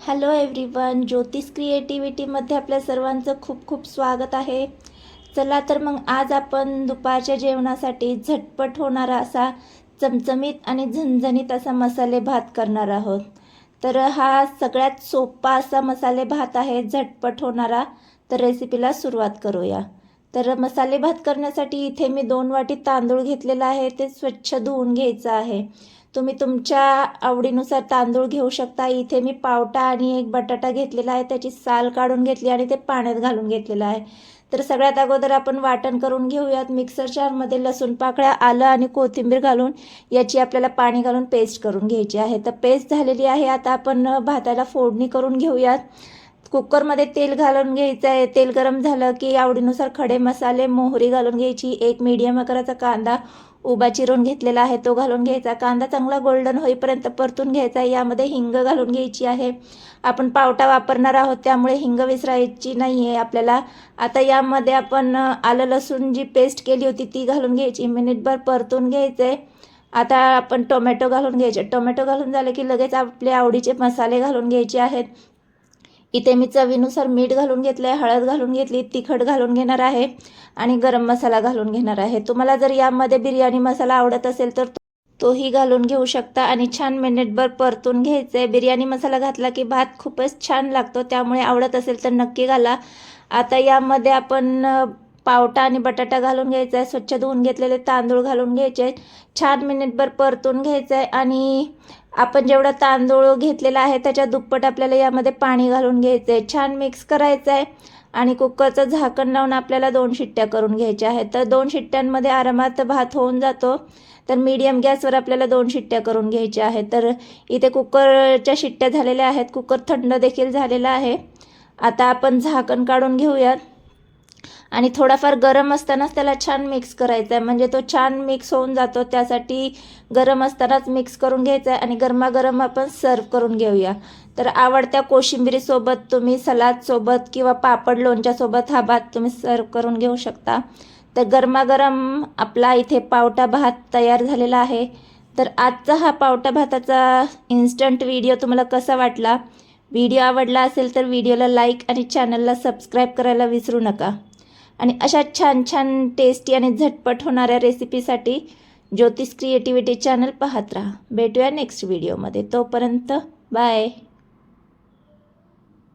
Hello everyone ज्योतिष क्रिएटिव्हिटीमध्ये आपल्या सर्वांचं खूप खूप स्वागत आहे. चला तर मग आज आपण दुपारच्या जेवणासाठी झटपट होणारा असा चमचमीत आणि झणझणीत असा मसाले भात करणार आहोत. तर हा सगळ्यात सोपा असा मसाले भात आहे झटपट होणारा. तर रेसिपीला सुरुवात करूया. तर मसाले भात करण्यासाठी इथे मी दोन वाटी तांदूळ घेतलेला आहे ते स्वच्छ धुवून घ्यायचं आहे. तुम्ही तुमच्या आवडीनुसार तांदूळ घेऊ शकता. इथे मी पावटा आणि एक बटाटा घेतलेला आहे. त्याची साल काढून घेतली आणि ते पाण्यात घालून घेतलेलं आहे. तर सगळ्यात अगोदर आपण वाटण करून घेऊयात. मिक्सर जारमध्ये लसूण पाकळ्या आलं आणि कोथिंबीर घालून याची आपल्याला पाणी घालून पेस्ट करून घ्यायची आहे. तर पेस्ट झालेली आहे. आता आपण भाताला फोडणी करून घेऊयात. कुकरमध्ये तेल घालून घ्यायचं आहे तेल गरम झालं की आवडीनुसार खडे मसाले मोहरी घालून घ्यायची. एक मीडियम आकाराचा कांदा उभा चिरून घेतलेला आहे. तो घालून घ्यायचा. कांदा चांगला गोल्डन होईपर्यंत परतून घ्यायचा. यामध्ये हिंग घालून घ्यायची आहे. आपण पावटा वापरणार आहोत त्यामुळे हिंग विसरायची नाही आहे आपल्याला. आता यामध्ये आपण आलं लसूण जी पेस्ट केली होती ती घालून घ्यायची. मिनिटभर परतून घ्यायचं आहे आता आपण टोमॅटो घालून घ्यायचे. टोमॅटो घालून झालं की लगेच आपले आवडीचे मसाले घालून घ्यायचे आहेत. इथे मी चवीनुसार मीठ घालून घेतलं आहे हळद घालून घेतली तिखट घालून घेणार आहे आणि गरम मसाला घालून घेणार आहे. तुम्हाला जर यामध्ये बिर्याणी मसाला आवडत असेल तर तोही घालून घेऊ शकता आणि छान मिनिटभर परतून घ्यायचं. आहे बिर्याणी मसाला घातला की भात खूपच छान लागतो त्यामुळे आवडत असेल तर नक्की घाला. आता यामध्ये आपण पावटा आणि बटाटा घालून घ्यायचा आहे स्वच्छ धुवून घेतलेले तांदूळ घालून घ्यायचे. आहेत छान मिनिटभर परतून घ्यायचं आहे आणि आपण जेवढा तांदूळ घेतलेला आहे त्याच्या दुप्पट आपल्याला यामध्ये पाणी घालून घ्यायचं आहे छान मिक्स करायचं आहे आणि कुकरचं झाकण लावून आपल्याला दोन शिट्ट्या करून घ्यायच्या आहेत. तर दोन शिट्ट्यांमध्ये आरामात भात होऊन जातो. तर मीडियम गॅसवर आपल्याला दोन शिट्ट्या करून घ्यायच्या आहेत. तर इथे कुकरच्या शिट्ट्या झालेल्या आहेत. कुकर थंड देखील झालेला आहे. आता आपण झाकण काढून घेऊयात. आणि थोडाफार गरम असतानाच त्याला छान मिक्स करायचा आहे म्हणजे तो छान मिक्स होऊन जातो त्यासाठी गरम असतानाच मिक्स करून घ्यायचा आहे आणि गरमागरम आपण सर्व करून घेऊया. तर आवडत्या कोशिंबिरीसोबत तुम्ही सलादसोबत किंवा पापड लोणच्यासोबत हा भात तुम्ही सर्व करून घेऊ शकता. तर गरमागरम आपला इथे पावटा भात तयार झालेला आहे. तर आजचा हा पावटा भाताचा इन्स्टंट व्हिडिओ तुम्हाला कसा वाटला? व्हिडिओ आवडला असेल तर व्हिडिओला लाईक आणि चॅनलला सबस्क्राईब करायला विसरू नका. आणि अशा छान छान टेस्टी आणि झटपट होणाऱ्या रेसिपीसाठी ज्योतिष क्रिएटिव्हिटी चॅनल पाहत राहा. भेटूया नेक्स्ट व्हिडिओमध्ये तोपर्यंत बाय